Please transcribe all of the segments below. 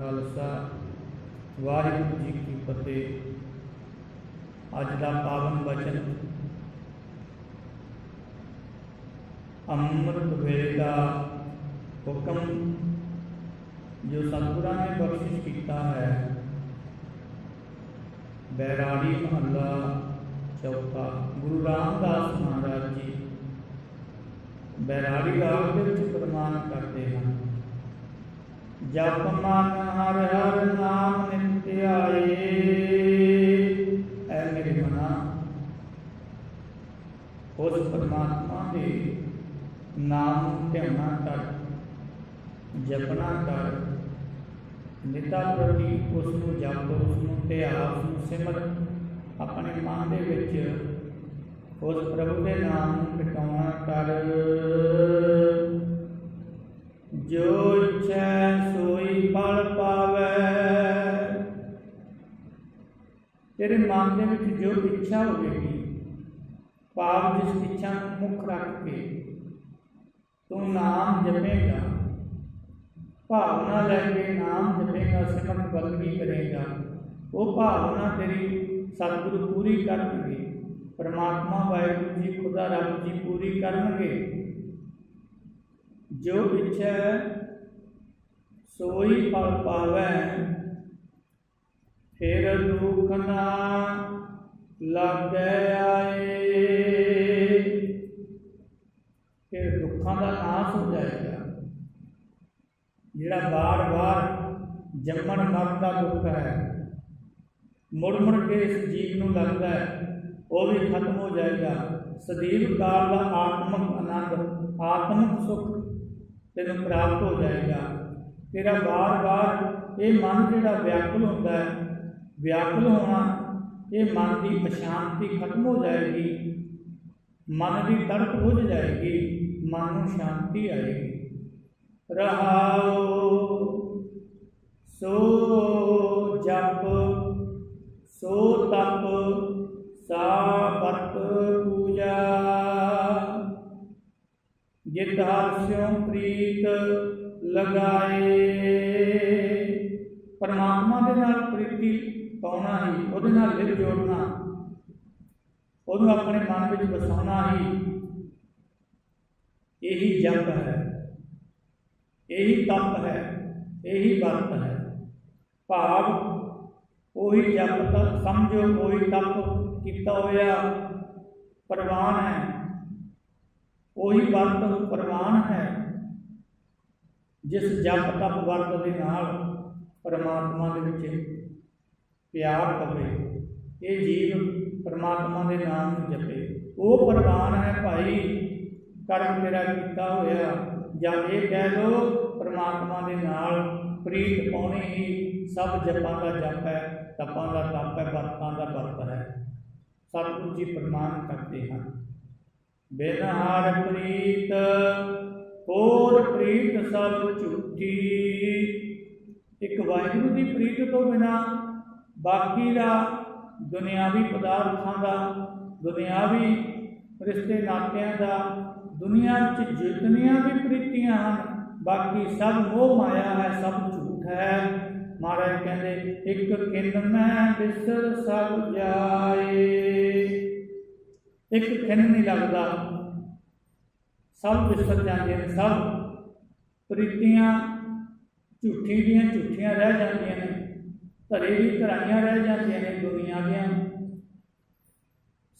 ਖਾਲਸਾ ਵਾਹਿਗੁਰੂ ਜੀ ਕੀ ਫਤਿਹ ਅੱਜ ਦਾ ਪਾਵਨ ਵਚਨ ਅੰਮ੍ਰਿਤ ਵੇਲੇ ਦਾ ਹੁਕਮ ਜੋ ਸਤਿਗੁਰਾਂ ਨੇ ਬਖਸ਼ਿਸ਼ ਕੀਤਾ ਹੈ ਬੈਰਾੜੀ ਮਹੱਲਾ ਚੌਥਾ ਗੁਰੂ ਰਾਮਦਾਸ ਮਹਾਰਾਜ ਜੀ ਬੈਰਾੜੀ ਰਾਗ ਦੇ ਵਿੱਚ ਪ੍ਰਮਾਣ ਕਰਦੇ ਹਨ ਜਪ ਮਨ ਹਰ ਹਰ ਨਾਮ ਨਿਤ ਐ ਮੇਰੇ ਮਨਾ। ਉਸ ਪਰਮਾਤਮਾ ਦੇ ਨਾਮ ਨੂੰ ਧਿਆਨਾ ਕਰ, ਜਪਣਾ ਕਰ। ਨਿਤਾ ਪ੍ਰਤੀ ਉਸ ਨੂੰ ਜਪ ਉਸ ਨੂੰ ਧਿਆ ਉਸ ਨੂੰ ਸਿਮਰ ਆਪਣੇ ਮਨ ਦੇ ਵਿੱਚ ਉਸ ਪ੍ਰਭੂ ਦੇ ਨਾਮ ਨੂੰ ਟਿਕਾਉਣਾ ਕਰ। ਜੋ ਇੱਛੈ ਤੇਰੇ ਮਨ ਦੇ ਵਿੱਚ ਜੋ ਇੱਛਾ ਹੋਵੇਗੀ, ਭਾਵ ਜਿਸ ਇੱਛਾ ਨੂੰ ਮੁੱਖ ਰੱਖ ਕੇ ਤੂੰ ਨਾਮ ਜਪੇਗਾ, ਭਾਵਨਾ ਲੈ ਕੇ ਨਾਮ ਜਪੇਗਾ, ਸਿਮਰਨ ਬਲਵੀ ਕਰੇਗਾ, ਉਹ ਭਾਵਨਾ ਤੇਰੀ ਸਤਿਗੁਰੂ ਪੂਰੀ ਕਰਨਗੇ, ਪਰਮਾਤਮਾ ਵਾਹਿਗੁਰੂ ਜੀ, ਖੁਦਾ ਰੱਬ ਜੀ ਪੂਰੀ ਕਰਨਗੇ। ਜੋ ਇੱਛਾ ਸੋਈ ਫਲ ਫਿਰ ਦੁੱਖ ਨਾ ਲੱਗੈ ਆਏ। ਫਿਰ ਦੁੱਖਾਂ ਦਾ ਨਾਸ਼ ਹੋ ਜਾਏਗਾ। ਜਿਹੜਾ ਬਾਰ-ਬਾਰ ਜੰਮਣ ਮਰਨ ਦਾ ਦੁੱਖ ਹੈ ਮੁੜ ਮੁੜ ਕੇ ਇਸ ਜੀਵ ਨੂੰ ਲੱਗਦਾ ਹੈ, ਉਹ ਵੀ ਖਤਮ ਹੋ ਜਾਏਗਾ। ਸਦੀਵ ਕਾਲ ਦਾ ਆਤਮਿਕ ਆਨੰਦ, ਆਤਮਿਕ ਸੁਖ ਤੈਨੂੰ ਪ੍ਰਾਪਤ ਹੋ ਜਾਏਗਾ। ਤੇਰਾ ਬਾਰ-ਬਾਰ ਇਹ ਮਨ ਜਿਹੜਾ ਵਿਆਕੁਲ ਹੁੰਦਾ ਹੈ ਵਿਆਕੁਲ ਹੋਣਾ ਇਹ ਮਨ ਦੀ ਅਸ਼ਾਂਤੀ ਖਤਮ ਹੋ ਜਾਏਗੀ, ਮਨ ਦੀ ਤੜਪ ਬੁੱਝ ਜਾਏਗੀ, ਮਨ ਨੂੰ ਸ਼ਾਂਤੀ ਆਏਗੀ। ਰਹਾਉ, ਸੋ ਜਪ, ਸੋ ਤਪ, ਸਾ ਵਰਤ ਪੂਜਾ। ਜਿਤ ਹਰਸਿਉ ਪ੍ਰੀਤ ਲਗਾਏ। ਪਰਮਾਤਮਾ ਦੇ ਨਾਲ ਪ੍ਰੀਤੀ ਪਾਉਣਾ ਹੀ, ਉਹਦੇ ਨਾਲ ਦਿਲ ਜੋੜਨਾ। ਉਹਨੂੰ ਆਪਣੇ ਮਨ ਵਿੱਚ ਵਸਾਉਣਾ ਹੀ। ਇਹੀ ਜਪ ਹੈ। ਇਹੀ ਤਪ ਹੈ। ਇਹੀ ਵਰਤ ਹੈ। ਭਾਵ ਉਹੀ ਜਪ ਤਪ ਸਮਝੋ, ਉਹੀ ਤਪ ਕੀਤਾ ਹੋਇਆ ਪ੍ਰਵਾਨ ਹੈ। ਉਹੀ ਵਰਤ ਪ੍ਰਵਾਨ ਹੈ। ਜਿਸ ਜਪ ਤਪ ਵਰਤ ਦੇ ਨਾਲ ਪਰਮਾਤਮਾ ਦੇ ਵਿੱਚ ਪਿਆਰ ਪਵੇ ਇਹ ਜੀਵ ਪਰਮਾਤਮਾ ਦੇ ਨਾਮ ਨੂੰ ਜਪੇ। ਉਹ ਪ੍ਰਵਾਨ ਹੈ ਭਾਈ, ਕਰਮ ਤੇਰਾ ਕੀਤਾ ਹੋਇਆ। ਜਾਂ ਇਹ ਕਹਿ ਲੋ ਪਰਮਾਤਮਾ ਦੇ ਨਾਲ ਪ੍ਰੀਤ ਪਾਉਣੀ ਹੀ ਸਭ ਜਪਾਂ ਦਾ ਜਪ ਹੈ, ਤਪਾਂ ਦਾ ਤਪ ਹੈ, ਵਰਤਾਂ ਦਾ ਵਰਤ ਹੈ। ਸਤਿਗੁਰੂ ਜੀ ਪ੍ਰਮਾਣ ਕਰਦੇ ਹਨ। ਬਿਨ ਹਾਰ ਪ੍ਰੀਤ, ਹੋਰ ਪ੍ਰੀਤ ਸਭ ਝੂਠੀ। ਇੱਕ ਵਾਹਿਗੁਰੂ ਦੀ ਪ੍ਰੀਤ ਤੋਂ ਬਿਨਾ ਬਾਕੀ ਦਾ ਦੁਨਿਆਵੀ ਪਦਾਰਥਾਂ ਦਾ, ਦੁਨਿਆਵੀ ਰਿਸ਼ਤੇ ਨਾਤਿਆਂ ਦਾ, ਦੁਨੀਆ ਵਿੱਚ ਜਿਤਨੀਆਂ ਵੀ ਪ੍ਰੀਤੀਆਂ ਹਨ, ਬਾਕੀ ਸਭ ਮੋਹ ਮਾਇਆ ਹੈ, ਸਭ ਝੂਠ ਹੈ। ਮਹਾਰਾਜ ਕਹਿੰਦੇ, ਇੱਕ ਕਿੰਨ ਮੈਂ ਵਿਸਰ ਸਭ ਜਾਏ। ਇੱਕ ਕਿੰਨ ਨਹੀਂ ਲੱਗਦਾ। ਸਭ ਵਿਸਰ ਜਾਂਦੇ ਨੇ, ਸਭ ਪ੍ਰੀਤੀਆਂ ਝੂਠੀ ਦੀਆਂ ਝੂਠੀਆਂ ਰਹਿ ਜਾਂਦੀਆਂ ਨੇ। ਧਰੇ ਵੀ ਧਰਾਈਆਂ ਰਹਿ ਜਾਂਦੀਆਂ ਨੇ, ਦੁਨੀਆ ਦੀਆਂ।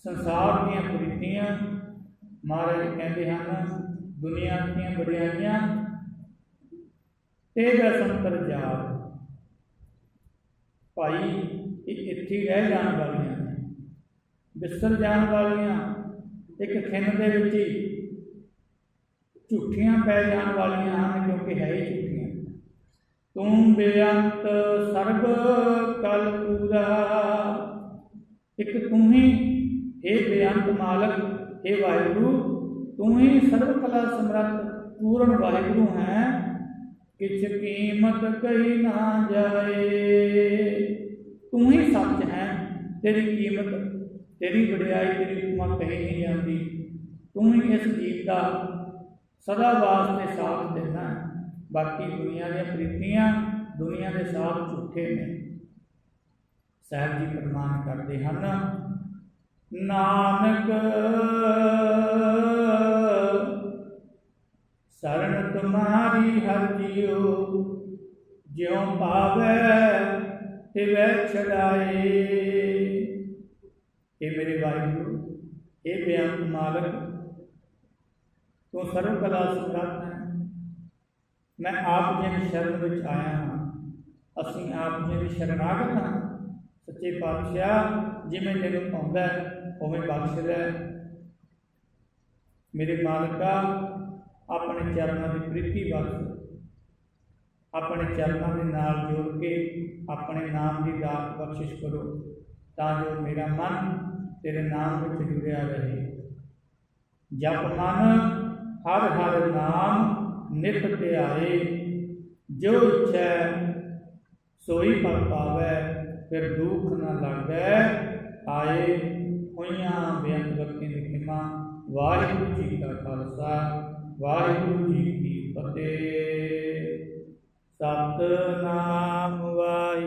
ਸੰਸਾਰ ਦੀਆਂ ਪ੍ਰੀਤੀਆਂ ਮਹਾਰਾਜ ਕਹਿੰਦੇ ਹਨ, ਦੁਨੀਆ ਦੀਆਂ ਬੜਿਆਈਆਂ ਤੇ ਦਸੰਤਰ ਜਾਲ ਭਾਈ, ਇਹ ਇੱਥੇ ਰਹਿ ਜਾਣ ਵਾਲੀਆਂ ਨੇ। ਵਿਸਰ ਜਾਣ ਵਾਲੀਆਂ, ਇੱਕ ਖਿੰਨ ਦੇ ਵਿੱਚ ਹੀ ਝੂਠੀਆਂ ਪੈ ਜਾਣ ਵਾਲੀਆਂ ਹਨ, ਕਿਉਂਕਿ ਹੈ ਹੀ ਤੂੰ ਬੇਅੰਤ ਸਰਬ ਕਲ ਪੂਰਾ ਇੱਕ ਤੂੰ ਹੀ ਇਹ ਬੇਅੰਤ ਮਾਲਕ ਇਹ ਵਾਹਿਗੁਰੂ, ਤੂੰ ਹੀ ਸਰਬ ਕਲਾ ਸਮਰੱਥ, ਪੂਰਨ ਵਾਹਿਗੁਰੂ ਹੈ। ਕਿਛ ਕੀਮਤ ਕਹੀ ਨਾ ਜਾਏ। ਤੂੰ ਹੀ ਸੱਚ ਹੈ, ਤੇਰੀ ਕੀਮਤ, ਤੇਰੀ ਵਡਿਆਈ, ਤੇਰੀ ਉਪਮਾ ਕਹੀ ਨਹੀਂ ਜਾਂਦੀ। ਤੂੰ ਹੀ ਇਸ ਜੀਵ ਦਾ ਸਦਾ ਵਾਸਤੇ ਸਾਥ ਦੇਣਾ ਬਾਕੀ ਦੁਨੀਆ ਦੀਆਂ ਪ੍ਰੀਤੀਆਂ ਦੁਨੀਆ ਦੇ ਸਾਧ ਝੂਠੇ ਨੇ। ਸਾਹਿਬ ਜੀ ਪ੍ਰਮਾਣ ਕਰਦੇ ਹਨ, ਨਾਨਕ ਸਰਣ ਤੁਮਾਰੀ ਹਰ ਜੀਉ, ਜਿਉ ਪਾਵੈ ਤਿਵੈ ਛਡਾਏ। ਇਹ ਮੇਰੇ ਵਾਹਿਗੁਰੂ, ਇਹ ਬਿਆਨ ਮਾਲਕ, ਤੂੰ ਸਰਵ ਕਲਾ ਸਮਰੱਥ ਮੈਂ ਆਪ ਜੀ ਦੀ ਸ਼ਰਨ ਵਿੱਚ ਆਇਆ ਹਾਂ, ਅਸੀਂ ਆਪ ਜੀ ਦੀ ਸ਼ਰਨਾਗਤ ਹਾਂ। ਸੱਚੇ ਪਾਤਸ਼ਾਹ, ਜਿਵੇਂ ਤੈਨੂੰ ਪਾਉਂਦਾ ਉਵੇਂ ਬਖਸ਼ ਲੈ ਮੇਰੇ ਮਾਲਕਾ, ਆਪਣੇ ਚਰਨਾਂ ਦੀ ਪ੍ਰੀਤੀ ਬਖਸ਼। ਆਪਣੇ ਚਰਨਾਂ ਦੇ ਨਾਲ ਜੋੜ ਕੇ ਆਪਣੇ ਨਾਮ ਦੀ ਦਾਤ ਬਖਸ਼ਿਸ਼ ਕਰੋ, ਤਾਂ ਜੋ ਮੇਰਾ ਮਨ ਤੇਰੇ ਨਾਮ ਵਿੱਚ ਜੁੜਿਆ ਰਹੇ। ਜਪ ਮਨ, ਹਰ ਹਰ ਨਾਮ ਨਿਤ ਧਿਆਏ, ਜੋ ਇੱਛੈ ਸੋਈ ਪਲ ਪਾਵੈ, ਫਿਰ ਦੁੱਖ ਨਾ ਲੱਗੈ। ਆਏ ਹੋਈਆਂ ਬੇਅੰਤ ਵਰਤੀ ਦੀ ਖਿਮਾ ਵਾਹਿਗੁਰੂ ਜੀ ਕਾ ਖਾਲਸਾ, ਵਾਹਿਗੁਰੂ ਜੀ ਕੀ ਫਤਿਹ। ਸਤਨਾਮ